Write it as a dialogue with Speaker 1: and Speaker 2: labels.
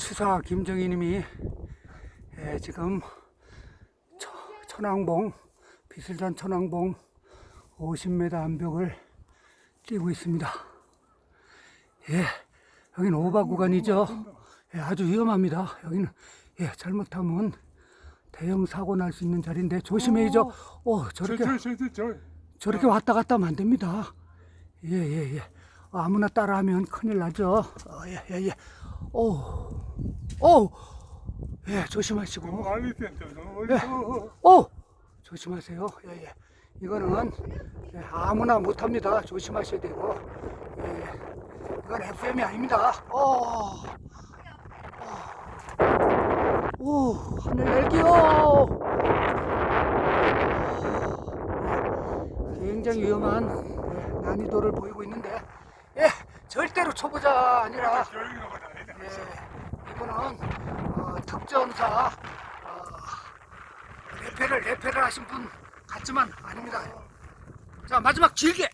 Speaker 1: 추사 김정희님이 예, 지금 처- 천왕봉 비슬산 천왕봉 50m 암벽을 뛰고 있습니다. 예, 여기는 오바 구간이죠. 예, 아주 위험합니다. 여기는 예, 잘못하면 대형 사고 날 수 있는 자리인데 조심해야죠. 오, 저렇게
Speaker 2: 저, 저, 저, 저,
Speaker 1: 저렇게 왔다 갔다 하면 안 됩니다. 예, 예, 예. 아무나 따라하면 큰일 나죠. 어, 예, 예, 예. 오, 오, 예, 조심하시고.
Speaker 2: 너무 알릴 텐데 너무
Speaker 1: 예. 오, 조심하세요. 예, 예. 이거는 예, 아무나 못합니다. 조심하셔야 되고. 예, 이건 FM이 아닙니다. 오, 오, 하늘 날개요. 예, 굉장히 위험한 예, 난이도를 보이고 있는데, 예, 절대로 초보자 아니라. 예, 이거는 어, 특전사 어, 레페를 레페를 하신 분 같지만 아닙니다. 자 마지막 길게